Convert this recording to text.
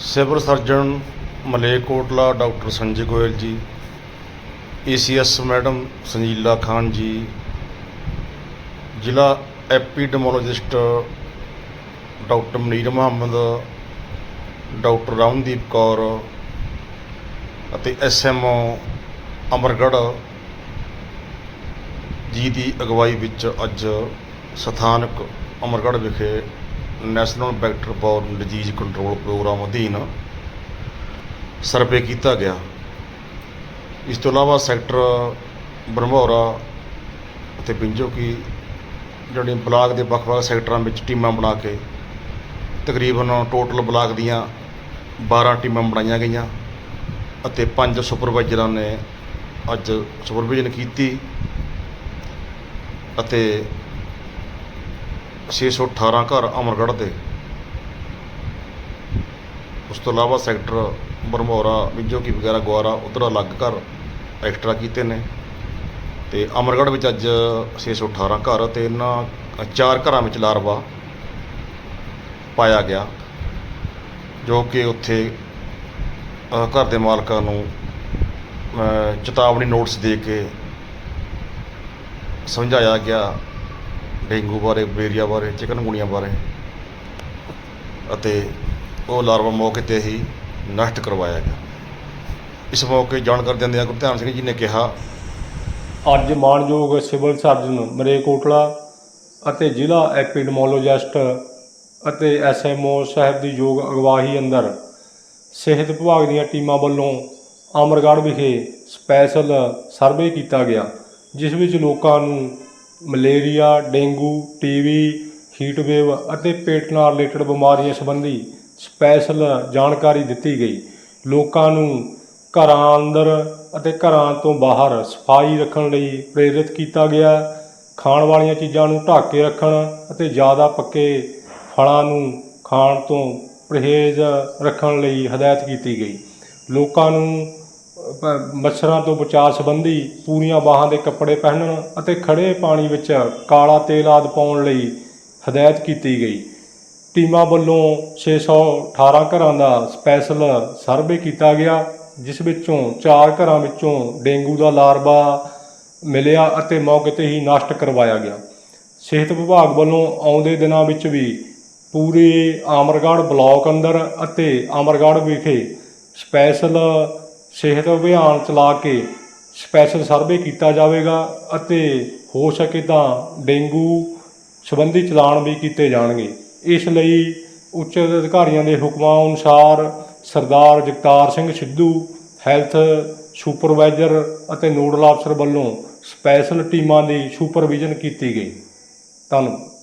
Civil surgeon Malerkotla doctor Sanjay Goyal ji, ACS madam Sanjila Khan ji, ਜ਼ਿਲ੍ਹਾ epidemiologist doctor Munir Muhammad, doctor Ramdeep Kaur ਅਤੇ SMO Amargarh ਜੀ ਦੀ ਅਗਵਾਈ ਵਿੱਚ ਅੱਜ ਸਥਾਨਕ ਅਮਰਗੜ੍ਹ ਵਿਖੇ national vector borne disease control programme ਅਧੀਨ ਸਰਵੇ ਕੀਤਾ ਗਿਆ। ਇਸ ਤੋਂ ਇਲਾਵਾ ਸੈਕਟਰ ਬਰਮੌਰਾ ਅਤੇ ਪਿੰਜੋਕੀ ਜਿਹੜੇ ਬਲਾਕ ਦੇ ਵੱਖ-ਵੱਖ ਸੈਕਟਰਾਂ ਵਿੱਚ ਟੀਮਾਂ ਬਣਾ ਕੇ ਤਕਰੀਬਨ ਟੋਟਲ ਬਲਾਕ ਦੀਆਂ 12 ਟੀਮਾਂ ਬਣਾਈਆਂ ਗਈਆਂ ਅਤੇ ਪੰਜ ਸੁਪਰਵਾਈਜ਼ਰਾਂ ਨੇ ਅੱਜ ਸੁਪਰਵਿਜ਼ਨ ਕੀਤੀ ਅਤੇ 618 ਘਰ ਅਮਰਗੜ੍ਹ ਦੇ। ਉਸ ਤੋਂ ਇਲਾਵਾ ਸੈਕਟਰ ਬਰਮੌਰਾ ਮਿੰਜੋਕੀ ਵਗੈਰਾ ਗੁਆਰਾ, ਉਧਰ ਅਲੱਗ ਘਰ ਐਕਸਟਰਾ ਕੀਤੇ ਨੇ। ਤੇ ਅਮਰਗੜ੍ਹ ਵਿੱਚ ਅੱਜ 618 ਘਰ ਤੇ ਇਹਨਾਂ ਚਾਰ ਘਰਾਂ ਵਿੱਚ ਲਾਰਵਾ ਪਾਇਆ ਗਿਆ, ਜੋ ਕਿ ਉੱਥੇ ਘਰ ਦੇ ਮਾਲਕਾਂ ਨੂੰ ਚੇਤਾਵਨੀ ਨੋਟਿਸ ਦੇ ਕੇ ਸਮਝਾਇਆ ਗਿਆ ਡੇਂਗੂ ਬਾਰੇ, ਮਲੇਰੀਆ ਬਾਰੇ ਚਿਕਨਗੁਣੀਆ ਬਾਰੇ। ਅਤੇ ਉਹ ਲਾਰਵਾ ਮੌਕੇ ਤੇ ਹੀ ਨਸ਼ਟ ਕਰਵਾਇਆ ਗਿਆ। ਇਸ ਮੌਕੇ ਜਾਣਕਾਰੀ ਦਿੰਦਿਆਂ ਗੁਰਧਿਆਨ ਸਿੰਘ ਜੀ ਨੇ ਕਿਹਾ, ਅੱਜ ਮਾਣਯੋਗ ਸਿਵਲ ਸਰਜਨ ਮਰੇਕੋਟਲਾ ਅਤੇ ਜ਼ਿਲ੍ਹਾ ਐਪੀਡਮੋਲੋਜਿਸਟ ਅਤੇ ਐਸਐਮਓ ਸਾਹਿਬ ਦੀ ਯੋਗ ਅਗਵਾਹੀ ਅੰਦਰ ਸਿਹਤ ਵਿਭਾਗ ਦੀਆਂ ਟੀਮਾਂ ਵੱਲੋਂ ਅਮਰਗੜ੍ਹ ਵਿਖੇ ਸਪੈਸ਼ਲ ਸਰਵੇ ਕੀਤਾ ਗਿਆ, ਜਿਸ ਵਿੱਚ ਲੋਕਾਂ ਨੂੰ ਮਲੇਰੀਆ, ਡੇਂਗੂ, ਟੀਵੀ ਹੀਟਵੇਵ ਅਤੇ ਪੇਟ ਨਾਲ ਰਿਲੇਟਡ ਬਿਮਾਰੀਆਂ ਸੰਬੰਧੀ ਸਪੈਸ਼ਲ ਜਾਣਕਾਰੀ ਦਿੱਤੀ ਗਈ। ਲੋਕਾਂ ਨੂੰ ਘਰਾਂ ਅੰਦਰ ਅਤੇ ਘਰਾਂ ਤੋਂ ਬਾਹਰ ਸਫ਼ਾਈ ਰੱਖਣ ਲਈ ਪ੍ਰੇਰਿਤ ਕੀਤਾ ਗਿਆ। ਖਾਣ ਵਾਲੀਆਂ ਚੀਜ਼ਾਂ ਨੂੰ ਢੱਕ ਕੇ ਰੱਖਣ ਅਤੇ ਜ਼ਿਆਦਾ ਪੱਕੇ ਫਲਾਂ ਨੂੰ ਖਾਣ ਤੋਂ ਪਰਹੇਜ਼ ਰੱਖਣ ਲਈ ਹਦਾਇਤ ਕੀਤੀ ਗਈ। ਲੋਕਾਂ ਨੂੰ ਅ, ਮੱਛਰਾਂ ਤੋਂ ਬਚਾਅ ਸੰਬੰਧੀ ਪੂਰੀਆਂ ਬਾਹਾਂ ਦੇ ਕੱਪੜੇ ਪਹਿਨਣ ਅਤੇ ਖੜੇ ਪਾਣੀ ਵਿੱਚ ਕਾਲਾ ਤੇਲ ਆਦਿ ਪਾਉਣ ਲਈ ਹਦਾਇਤ ਕੀਤੀ ਗਈ। ਟੀਮਾਂ ਵੱਲੋਂ 618 ਘਰਾਂ ਦਾ ਸਪੈਸ਼ਲ ਸਰਵੇ ਕੀਤਾ ਗਿਆ ਜਿਸ ਵਿੱਚੋਂ 4 ਘਰਾਂ ਵਿੱਚੋਂ ਡੇਂਗੂ ਦਾ ਲਾਰਵਾ ਮਿਲਿਆ ਅਤੇ ਮੌਕੇ ਤੇ ਹੀ ਨਸ਼ਟ ਕਰਵਾਇਆ ਗਿਆ। ਸਿਹਤ ਵਿਭਾਗ ਵੱਲੋਂ ਆਉਂਦੇ ਦਿਨਾਂ ਵਿੱਚ ਵੀ ਪੂਰੇ ਆਮਰਗੜ੍ਹ ਬਲਾਕ ਅੰਦਰ ਅਤੇ ਆਮਰਗੜ੍ਹ ਵਿਖੇ ਸਪੈਸ਼ਲ ਸਿਹਤ ਅਭਿਆਨ ਚਲਾ ਕੇ ਸਪੈਸ਼ਲ ਸਰਵੇ ਕੀਤਾ ਜਾਵੇਗਾ ਅਤੇ ਹੋ ਸਕੇ ਤਾਂ ਡੇਂਗੂ ਸੰਬੰਧੀ ਚਲਾਨ ਵੀ ਕੀਤੇ ਜਾਣਗੇ। ਇਸ ਲਈ ਉੱਚ ਅਧਿਕਾਰੀਆਂ ਦੇ ਹੁਕਮਾਂ ਅਨੁਸਾਰ ਸਰਦਾਰ ਜਗਤਾਰ ਸਿੰਘ ਸਿੱਧੂ ਹੈਲਥ ਸੁਪਰਵਾਈਜ਼ਰ ਅਤੇ ਨੋਡਲ ਅਫਸਰ ਵੱਲੋਂ ਸਪੈਸ਼ਲ ਟੀਮਾਂ ਦੀ ਸੁਪਰਵਿਜ਼ਨ ਕੀਤੀ ਗਈ। ਧੰਨਵਾਦ।